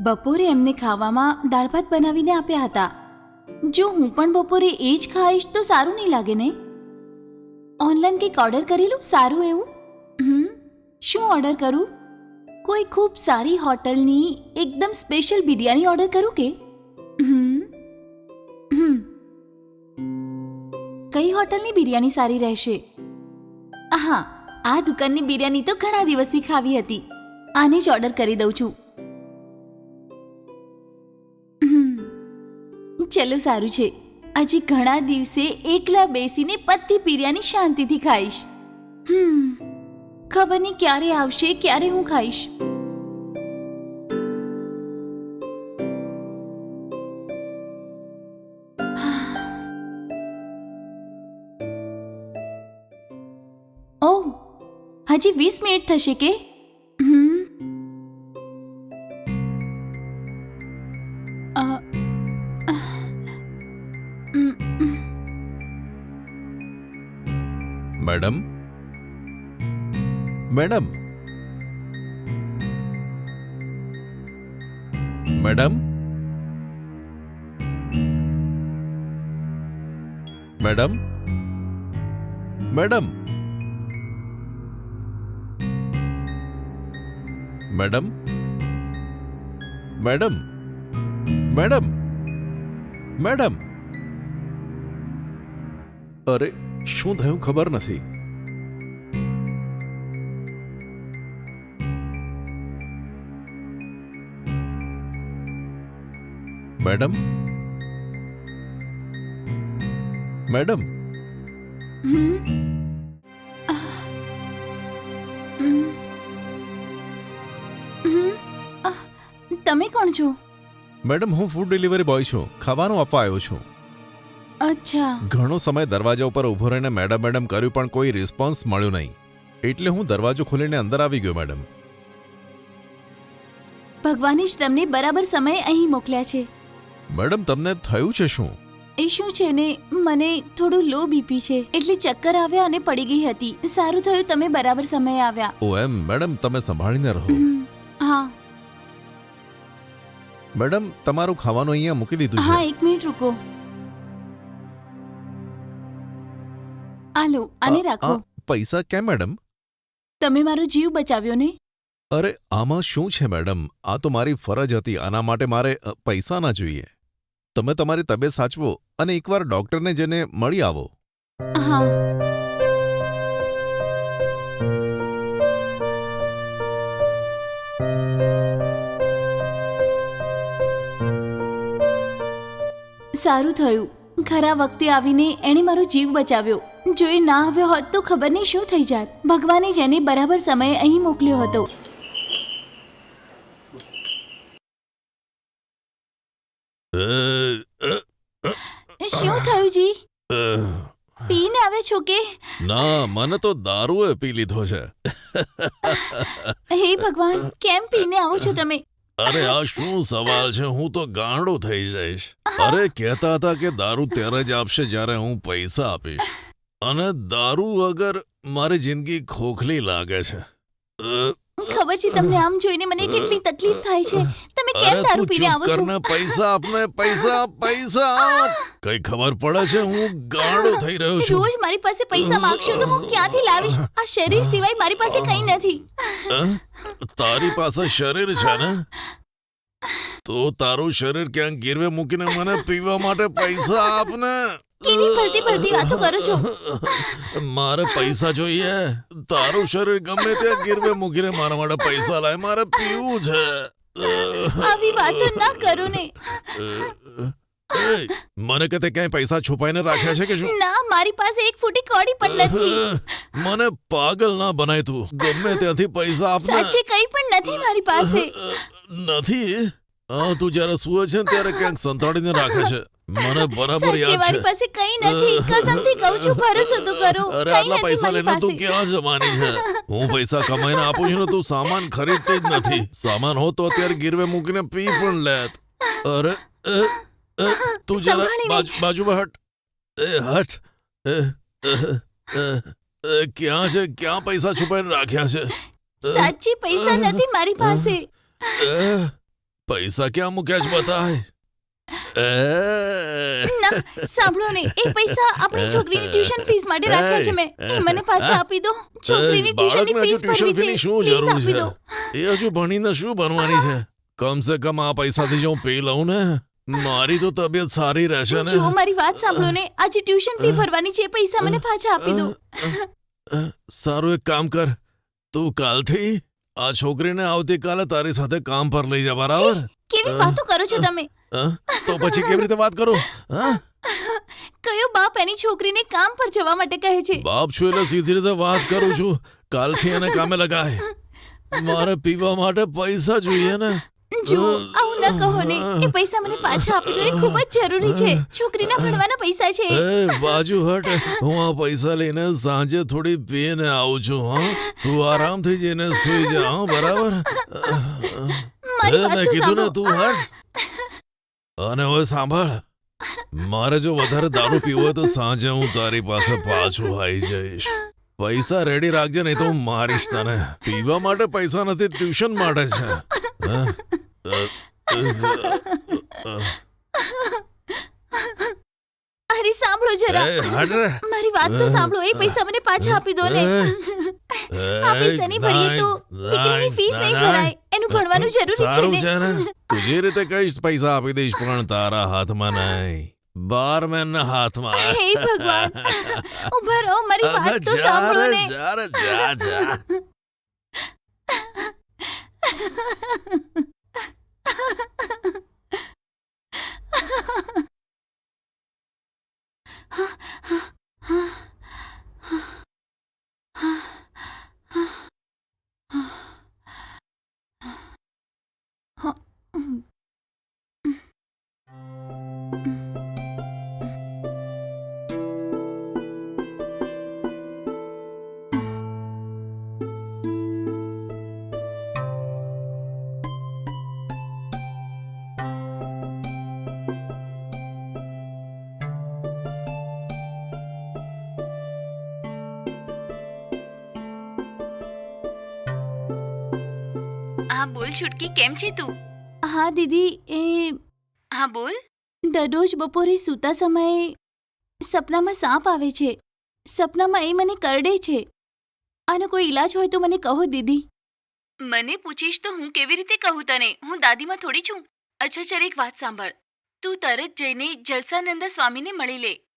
બપોરે એમને ખાવામાં દાળ ભાત બનાવીને આપ્યા હતા. જો હું પણ બપોરે એ જ ખાઈશ તો સારું નહીં લાગે ને? ઓનલાઈન કંઈક ઓર્ડર કરી લઉં? સારું એવું? હમ, શું ઓર્ડર કરું? કોઈ ખૂબ સારી હોટલની એકદમ સ્પેશિયલ બિરયાની ઓર્ડર કરું કે? હમ હમ. કઈ હોટલની બિરયાની સારી રહેશે? હા, આ દુકાનની બિરયાની તો ઘણા દિવસથી ખાવી હતી. આને જ ઓર્ડર કરી દઉં છું. ચલો સારું છે. હજી ઘણા દિવસે એકલા બેસીને પત્તી પીર્યાની શાંતિથી ખાઈશ. હમ, ખબર નહીં ક્યારે આવશે, ક્યારે હું ખાઈશ. ઓહ હજી વીસ મિનિટ થશે કે? Madam madam madam madam madam madam madam madam madam અરે શું થયું ખબર નથી. મેડમ? મેડમ. તમે કોણ છો? મેડમ હું ફૂડ ડિલિવરી બોય છું. ખાવાનું આપવા આવ્યો છું. અચ્છા. ઘણો સમય દરવાજા ઉપર ઊભો રહીને મેડમ મેડમ કર્યું પણ કોઈ રિસ્પોન્સ મળ્યો નહીં. એટલે હું દરવાજો ખોલીને અંદર આવી ગયો મેડમ. ભગવાને જ તમને બરાબર સમયે અહીં મોકલ્યા છે. મેડમ તમને થયું છે શું? એ શું છે ને? મને થોડું લો બીપી છે. એટલે ચક્કર આવ્યા અને પડી ગઈ હતી. સારું થયું તમે બરાબર સમયે આવ્યા. ઓ એમ મેડમ તમે સંભાળીને રહો. હા. મેડમ તમારું ખાવાનું અહીંયા મૂકી દીધું હા એક મિનિટ રૂકો. આલો આને રાખો. પૈસા કેમ મેડમ? તમે મારો જીવ બચાવ્યો ને? અરે આમાં શું છે મેડમ? આ તો મારી ફરજ હતી. આના માટે મારે અ, પૈસા ના જોઈએ. તમે તમારી તબિયત સાચવો અને એકવાર ડોક્ટરને જઈને મળી આવો. હા. સારું થયું. ખરા વખતે આવીને એણે મારો જીવ બચાવ્યો. જો એ ના આવ્યો હોત તો ખબર નહીં શું થઈ જાત. ભગવાને જેને બરાબર સમયે અહીં મોકલ્યો હતો. શું થયું જી? પીને આવે છો કે? ના મને તો દારૂએ પી લીધો છે. હે ભગવાન કેમ પીને આવો છો તમે? અરે આ શું સવાલ છે? હું તો ગાંડો થઈ જઈશ. અરે કહેતા હતા કે દારૂ ત્યારે જ આપશે જ્યારે હું પૈસા આપીશ. અને દારૂ વગર મારી જિંદગી ખોખલી લાગે છે. ખબર છે તમને આમ જોઈને મને કેટલી તકલીફ થાય છે. તમે કેમ દારૂ પીને આવો છો? કરને પૈસા આપને પૈસા પૈસા. કઈ ખબર પડે છે? હું ગાળો થઈ રહ્યો છું. રોજ મારી પાસે પૈસા માંગશો તો હું ક્યાંથી લાવીશ? આ શરીર સિવાય મારી પાસે કંઈ નથી. તારી પાસે શરીર છે ને? તો તારું શરીર ક્યાંક ગીરવે મૂકીને મને પીવા માટે પૈસા આપને. કેવી ફરતી ફરતી વાતો કરો છો? મારે પૈસા જોઈએ. તારું શરીર ગમે ત્યાં ગીરવે મૂકીને મારા માટે પૈસા લાય. મારે પીવું છે. આવી વાતો ના કરો ને. મને કે તે ક્યાંય પૈસા છુપાઈને રાખ્યા છે કે શું? ના મારી પાસે એક ફૂટી કોડી પણ નથી. મને પાગલ ના બનાય તું. ગમે ત્યાંથી પૈસા આપને. સાચે કંઈ પણ નથી મારી પાસે. નથી? તું જ્યારે સુવે છે ત્યારે ક્યાંક સંતાડીને રાખે છે. મને બરાબર યાદ મારી છે. પાસે કંઈ નથી. કસમથી કહું છું ભરોસો તો કરો. અરે આટલા પૈસા લઈને તું ક્યાં જવાની છે? હું પૈસા કમાઈને આપું છું ને તું સામાન ખરીદતી જ નથી. સામાન હો તો અત્યારે ગીરવે મૂકીને પી પણ લેત. અરે તું જરા બાજુ બાજુમાં હટ. એ હટ. એ, ક્યાં છે? ક્યાં પૈસા છુપાઈને રાખ્યા છે? સાચી પૈસા નથી મારી પાસે. પૈસા ક્યાં મૂક્યા છે બતાય? ના સાંભળો ને એ પૈસા આપણી છોકરીની ટ્યુશન ફીસ માટે રાખ્યા છે મેં. એ મને પાછા આપી દો. છોકરીની ટ્યુશનની ફીસ ભરવી છે. શું જરૂર આપી છે? દો. એ હજુ ભણીને શું બનવાની છે? કમ સે કમ આ પૈસાથી જો હું પી લઉં ને? મારી તો તબિયત સારી રહેશે ને? જો મારી વાત સાંભળો ને આજે ટ્યુશન ફી ભરવાની છે એ પૈસા મને પાછા આપી દો. સારું એક કામ કર. તું કાલથી આ છોકરીને આવતીકાલે તારી સાથે કામ પર લઈ જા બરાબર? કેવી વાતો કરો છો તમે? તો પછી કેવી રીતે વાત કરું? હા? કયો બાપ એની છોકરીને કામ પર જવા માટે કહે છે? બાપ છું એટલે સીધી રીતે વાત કરું છું. કાલથી એને કામે લગાય. મારે પીવા માટે પૈસા જોઈએ ને. જો આવું ન કહો ને. એ પૈસા મને પાછા આપી દો. એ ખૂબ જ જરૂરી છે. છોકરીના ભણવાના પૈસા છે. એ બાજુ હટ. હું આ પૈસા લઈને સાંજે થોડી પીને આવું છું હા? તું આરામથી જઈને સુઈ જા બરાબર? મેં કીધું ને તું હટ. અને હવે સાંભળ. મારે જો વધારે દારૂ પીવો હોય તો સાંજે હું તારી પાસે પાછો આવી જઈશ. પૈસા રેડી રાખજે નહીં તો હું મારીશ તને. પીવા માટે પૈસા નથી ટ્યુશન માટે છે. અરે સાંભળો જરા. મારી વાત તો સાંભળો. એ પૈસા મને પાછા આપી દો ને. આ પૈસા નહીં ભરીએ તો દીકરીની ફીસ નહીં ભરાય. એનું ભણવાનું જરૂરી છે સારું ને? છે ને. તું જે રીતે કહીશ પૈસા આપી દઈશ પણ તારા હાથમાં નહીં. બારમેન ના હાથમાં. હે ભગવાન. ઊભા રહો મારી હવે વાત તો જા સાંભળો રે, ને. જા રે, જા, જા. હા બોલ છુટકી કેમ છે તું? હા દીદી એ હા બોલ. દરરોજ બપોરે સૂતા સમયે સપનામાં સાપ આવે છે. સપનામાં એ મને કરડે છે. આનો કોઈ ઈલાજ હોય તો મને કહો દીદી. મને પૂછીશ તો હું કેવી રીતે કહું તને? હું દાદીમાં થોડી છું. અચ્છા ચાલ એક વાત સાંભળ. તું તરત જઈને જલસાનંદ સ્વામીને મળી લે.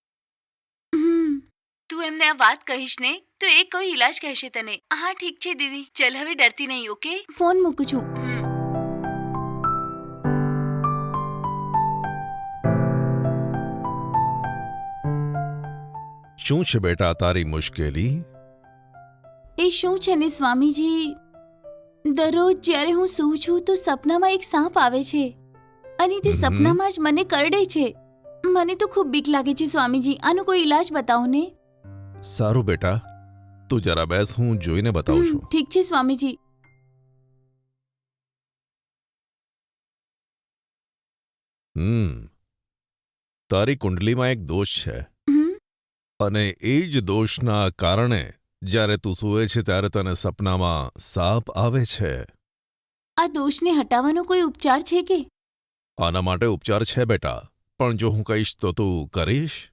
તું એમને આ વાત કહીશ ને તો એ કોઈ ઈલાજ કહેશે તને. હા ઠીક છે દીદી. ચલ હવે ડરતી નહીં ઓકે? ફોન મૂકું છું. શું છે બેટા તારી મુશ્કેલી? એ શું છે ને સ્વામીજી? દરરોજ જ્યારે હું સૂઉં છું તો સપનામાં એક સાપ આવે છે. અને તે સપનામાં જ મને કરડે છે. મને તો ખૂબ બીક લાગે છે સ્વામીજી. આનો કોઈ ઈલાજ બતાવો ને. સારું બેટા. તું જરા બેસ હું જોઈને બતાવું છું. ઠીક છે સ્વામીજી. હમ તારી કુંડલીમાં એક દોષ છે. અને એ જ દોષના કારણે જ્યારે તું સૂવે છે ત્યારે તને સપનામાં સાપ આવે છે. આ દોષને હટાવવાનો કોઈ ઉપચાર છે કે? આના માટે ઉપચાર છે બેટા. પણ જો હું કહીશ તો તું કરીશ?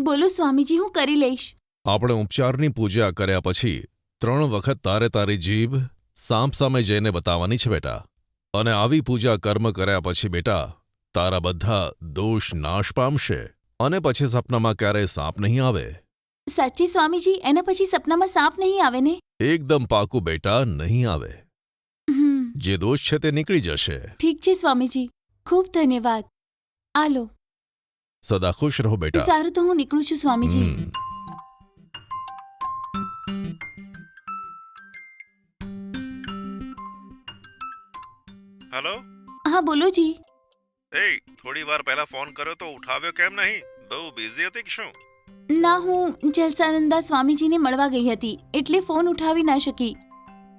બોલો સ્વામીજી હું કરી લઈશ. આપણે ઉપચારની પૂજા કર્યા પછી ત્રણ વખત તારે તારી જીભ સાંપ સામે જઈને બતાવવાની છે બેટા. અને આવી પૂજા કર્મ કર્યા પછી બેટા તારા બધા દોષ નાશ પામશે અને પછી સપનામાં ક્યારેય સાપ નહીં આવે. સાચી સ્વામીજી એના પછી સપનામાં સાપ નહીં આવે ને? એકદમ પાકું બેટા નહીં આવે. હમ, જે દોષ છે તે નીકળી જશે. ઠીક છે સ્વામીજી. ખૂબ ધન્યવાદ. આલો. સદા ખુશ રહો બેટા. સારું તો હું નીકળું છું સ્વામીજી. હમ. હેલો હા બોલો જી. એ થોડી વાર પહેલા ફોન કર્યો તો ઉઠાવ્યો કેમ નહીં? બહુ બિઝી હતી કે શું? ના હું જલસાનંદા સ્વામીજીને મળવા ગઈ હતી એટલે ફોન ઉઠાવી ના શકી.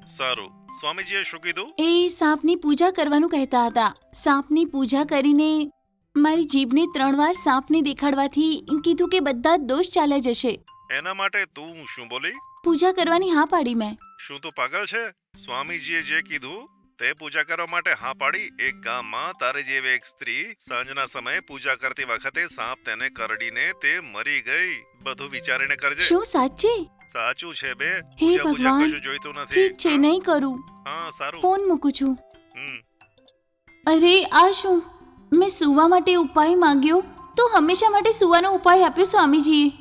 સારું. સ્વામીજીએ શું કીધું? એ સાપની પૂજા કરવાનું કહેતા હતા. સાપની પૂજા કરીને મારી જીભને ત્રણ વાર સાપને દેખાડવાથી કીધું કે બધા દોષ ચાલ્યા જશે. એના માટે તું શું બોલી? પૂજા કરવાની હા પાડી મેં. શું તું પાગલ છે? સ્વામીજીએ જે કીધું તે પૂજા કરવા માટે હા પાડી એક ગામમાં તારે જેવી એક સ્ત્રી સાંજના સમયે પૂજા કરતી વખતે સાપ તેને કરડીને તે મરી ગઈ. બધું વિચારીને કરજે. શું સાચે? સાચું છે બે. હે પૂજા પૂજા ભગવાન કશું જોઈતું નથી. ઠીક છે નહીં કરું. હા સારું. ફોન મૂકું છું. હમ. અરે આ શું? મેં સૂવા માટે ઉપાય માંગ્યો? તો હંમેશા માટે સૂવાનો ઉપાય આપ્યો સ્વામીજીએ.